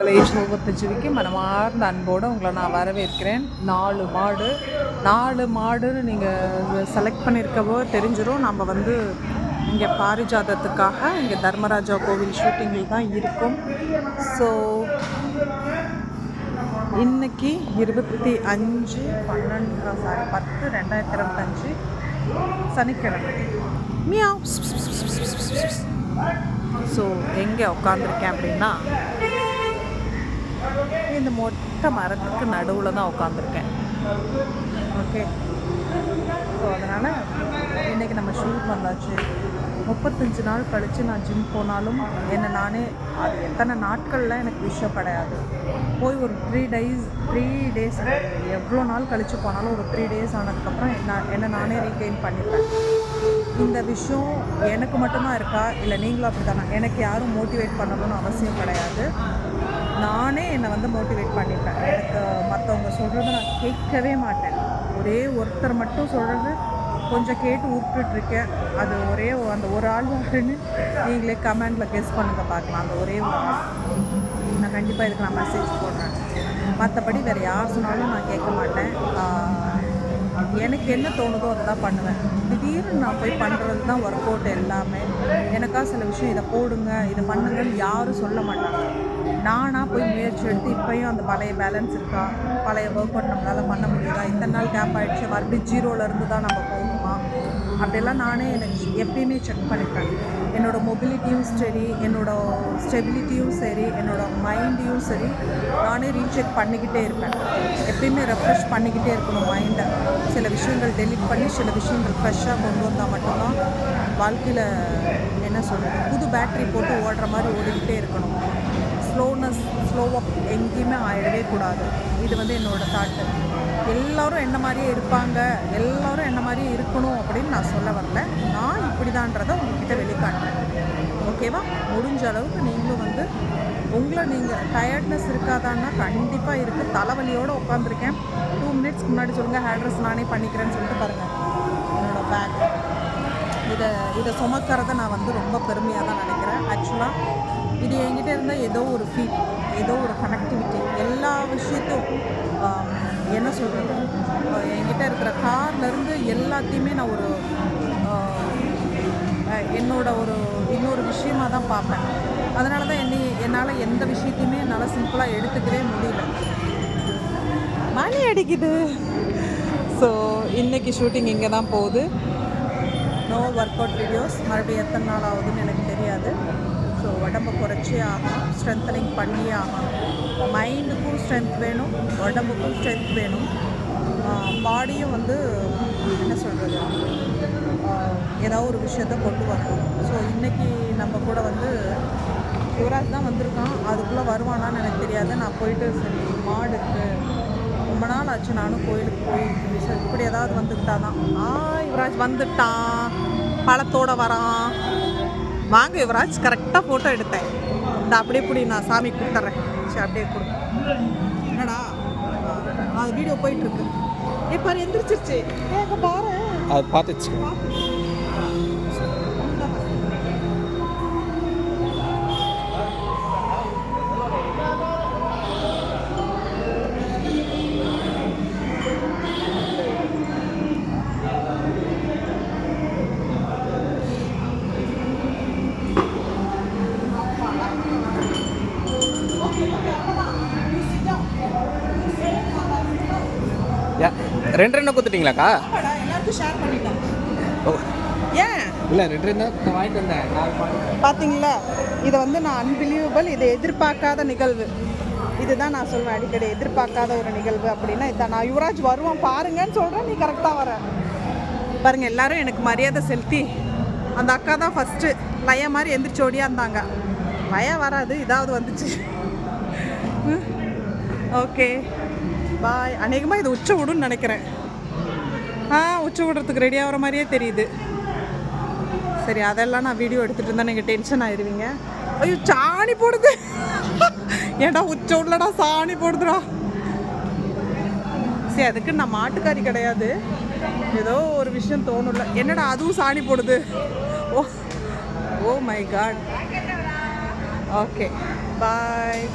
Age மனமார்ந்த அன்போடு உங்களை நான் வரவேற்கிறேன். நாலு மாடு நாலு மாடுன்னு நீங்கள் செலக்ட் பண்ணியிருக்கவோ தெரிஞ்சிடும் நம்ம வந்து இங்கே பாரிஜாதத்துக்காக இங்கே தர்மராஜா கோவில் ஷூட்டிங்கில் தான் இருக்கும். ஸோ இன்னைக்கு இருபத்தி அஞ்சு பன்னெண்டு சாரி பத்து ரெண்டாயிரத்தி இருபத்தஞ்சு சனிக்கிழமை. மியாவ். ஸோ எங்கே உட்காந்துருக்கேன் அப்படின்னா இந்த மொட்டை மரத்துக்கு நடுவில் தான் உட்காந்துருக்கேன் ஓகே ஸோ அதனால் இன்றைக்கி நம்ம ஷூட் வந்தாச்சு முப்பத்தஞ்சு நாள் கழித்து நான் ஜிம் போனாலும் என்னை நானே அது எத்தனை நாட்களில் எனக்கு விஷயம் கிடையாது. போய் ஒரு த்ரீ டேஸ் த்ரீ டேஸ் எவ்வளோ நாள் கழித்து போனாலும் ஒரு த்ரீ டேஸ் ஆனதுக்கப்புறம் என்ன என்னை நானே ரீகெயின் பண்ணிப்பேன். இந்த விஷயம் எனக்கு மட்டும்தான் இருக்கா? இல்லை நீங்களும் அப்படி தானே எனக்கு யாரும் மோட்டிவேட் பண்ணணும்னு அவசியம் கிடையாது. நானே என்னை வந்து மோட்டிவேட் பண்ணிப்பேன். எனக்கு மற்றவங்க சொல்கிறத நான் கேட்கவே மாட்டேன். ஒரே ஒருத்தர் மட்டும் சொல்கிறது கொஞ்சம் கேட்டு விட்டுட்ருக்கேன் அது ஒரே அந்த ஒரு ஆள் யாருன்னு நீங்களே கமெண்டில் கெஸ் பண்ணுங்க பார்க்கலாம் அந்த ஒரே ஒரு ஆள். நான் கண்டிப்பாக இதுக்கு நான் மெசேஜ் போடுறேன். மற்றபடி வேறு யார் சொன்னாலும் நான் கேட்க மாட்டேன். எனக்கு என்ன தோணுதோ அதை தான் பண்ணுவேன். திடீர்னு நான் போய் பண்ணுறது தான் ஒர்க் அவுட் எல்லாமே. எனக்கா சில விஷயம் இதை போடுங்க இதை பண்ணுங்கன்னு யாரும் சொல்ல மாட்டாங்க. நானாக போய் முயற்சி எடுத்து இப்போயும் அந்த பழைய பேலன்ஸ் இருக்கா? பழைய ஒர்க் அவுட் நம்மளால் பண்ண முடியுதா? இத்தனை நாள் கேப் ஆகிடுச்சு மறுபடியும் ஜீரோலேருந்து தான் நம்ம போகணுமா? அதெல்லாம் நானே எனக்கு எப்பயுமே செக் பண்ணிப்பேன். என்னோட மொபிலிட்டியும் சரி என்னோட ஸ்டெபிலிட்டியும் சரி என்னோட மைண்டையும் சரி நானே ரீசெக் பண்ணிக்கிட்டே இருப்பேன். எப்பயுமே ரெஃப்ரெஷ் பண்ணிக்கிட்டே இருக்கணும் மைண்டை சில விஷயங்கள் டெலிட் பண்ணி சில விஷயங்கள் ஃப்ரெஷ்ஷாக கொண்டு வந்தால் மட்டும்தான் வாழ்க்கையில் என்ன சொல்கிறது புது பேட்டரி போட்டு ஓடுற மாதிரி ஓடிக்கிட்டே இருக்கணும். ஸ்லோனஸ் ஸ்லோவாக எங்கேயுமே ஆயிடவே கூடாது. இது வந்து என்னோடய தாட்டு எல்லோரும் என்ன மாதிரியே இருப்பாங்க எல்லோரும் என்ன மாதிரியே இருக்கணும் அப்படின்னு நான் சொல்ல வரல. நான் இப்படிதான்றதை உங்ககிட்ட வெளிக்காட்டுறேன். ஓகேவா முடிஞ்ச அளவுக்கு நீங்களும் வந்து உங்களை நீங்கள் டயர்ட்னஸ் இருக்காதான்னா கண்டிப்பாக இருக்குது தலைவலியோடு உட்காந்துருக்கேன் டூ மினிட்ஸ்க்கு முன்னாடி சொல்லுங்கள் ஹேட்ரஸ் நானே பண்ணிக்கிறேன்னு சொல்லிட்டு பாருங்கள் என்னோடய பேக் இதை இதை சுமக்கிறத நான் வந்து ரொம்ப பெருமையாக தான் நினைக்கிறேன். ஆக்சுவலாக இது என்கிட்ட இருந்தால் ஏதோ ஒரு ஃபீல் ஏதோ ஒரு கனெக்டிவிட்டி எல்லா விஷயத்தையும் என்ன சொல்கிறது என்கிட்ட இருக்கிற கார்லேருந்து எல்லாத்தையுமே நான் ஒரு என்னோட ஒரு இன்னொரு விஷயமாக தான் பார்ப்பேன். அதனால தான் என்னை என்னால் எந்த விஷயத்தையுமே என்னால் சிம்பிளாக எடுத்துக்கவே முடியல. மணி அடிக்குது. ஸோ இன்றைக்கி ஷூட்டிங் இங்கே தான் போகுது. நோ ஒர்க் அவுட் வீடியோஸ் மறுபடியும் எத்தனை நாள் ஆகுதுன்னு எனக்கு தெரியாது. ஸோ உடம்பு குறைச்சே ஆகணும். ஸ்ட்ரென்தனிங் பண்ணியே ஆகணும். மைண்டுக்கும் ஸ்ட்ரென்த் வேணும். உடம்புக்கும் ஸ்ட்ரென்த் வேணும். பாடியும் வந்து என்ன சொல்கிறது ஏதாவது ஒரு விஷயத்த கொண்டு வரணும். ஸோ இன்றைக்கி நம்ம கூட வந்து யுவராஜ் தான் வந்திருக்கான். அதுக்குள்ளே வருவானான்னு எனக்கு தெரியாது. நான் போயிட்டு சரி மாடு இருக்குது ரொம்ப நாள் ஆச்சு நானும் கோயிலுக்கு போய் இப்படி ஏதாவது வந்துக்கிட்டா தான். ஆ யுவராஜ் வந்துட்டான் பழத்தோட வரான். வாங்க யுவராஜ் கரெக்டாக ஃபோட்டோ எடுத்தேன். இந்த அப்படியே இப்படி நான் சாமி கொடுத்துட்றேன் சரி அப்படியே கொடு. என்னடா? அது வீடியோ போயிட்டுருக்கு ஏ பாரு எந்திரிச்சிருச்சு. ஏங்க பாரு. அது பார்த்துச்சு. ரெண்டு ரெண்டு கொடுத்துட்டீங்களாக்கா? எல்லாருக்கும் ஷேர் பண்ணிட்டேன் ஏன்? இல்லை ரெண்டு ரெண்டு வாங்கிட்டு வந்தேன். பார்த்தீங்களா? இதை வந்து நான் அன்பிலீவபிள் இதை எதிர்பார்க்காத நிகழ்வு. இதுதான் நான் சொல்வேன் அடிக்கடி எதிர்பார்க்காத ஒரு நிகழ்வு அப்படின்னா இதான். நான் யுவராஜ் வருவான் பாருங்கன்னு சொல்கிறேன் நீ கரெக்டாக வர. பாருங்க எல்லாரும் எனக்கு மரியாதை செலுத்தி அந்த அக்கா தான் ஃபஸ்ட்டு லய மாதிரி எந்திரிச்சு ஓடியாந்தாங்க லயம் வராது இதாவது வந்துச்சு. ஓகே. பாய். அநேகமாக இது உச்ச விடுன்னு நினைக்கிறேன். ஆ உச்ச விடுறதுக்கு ரெடி ஆகிற மாதிரியே தெரியுது. சரி அதெல்லாம் நான் வீடியோ எடுத்துகிட்டு இருந்தால் நீங்கள் டென்ஷன் ஆயிடுவீங்க ஐயோ சாணி போடுது. ஏன்டா உச்ச விடலடா சாணி போடுதுடா. சரி அதுக்கு நான் மாட்டுக்காரி கிடையாது. ஏதோ ஒரு விஷயம் தோணும்ல. என்னடா அதுவும் சாணி போடுது? Oh oh my God okay bye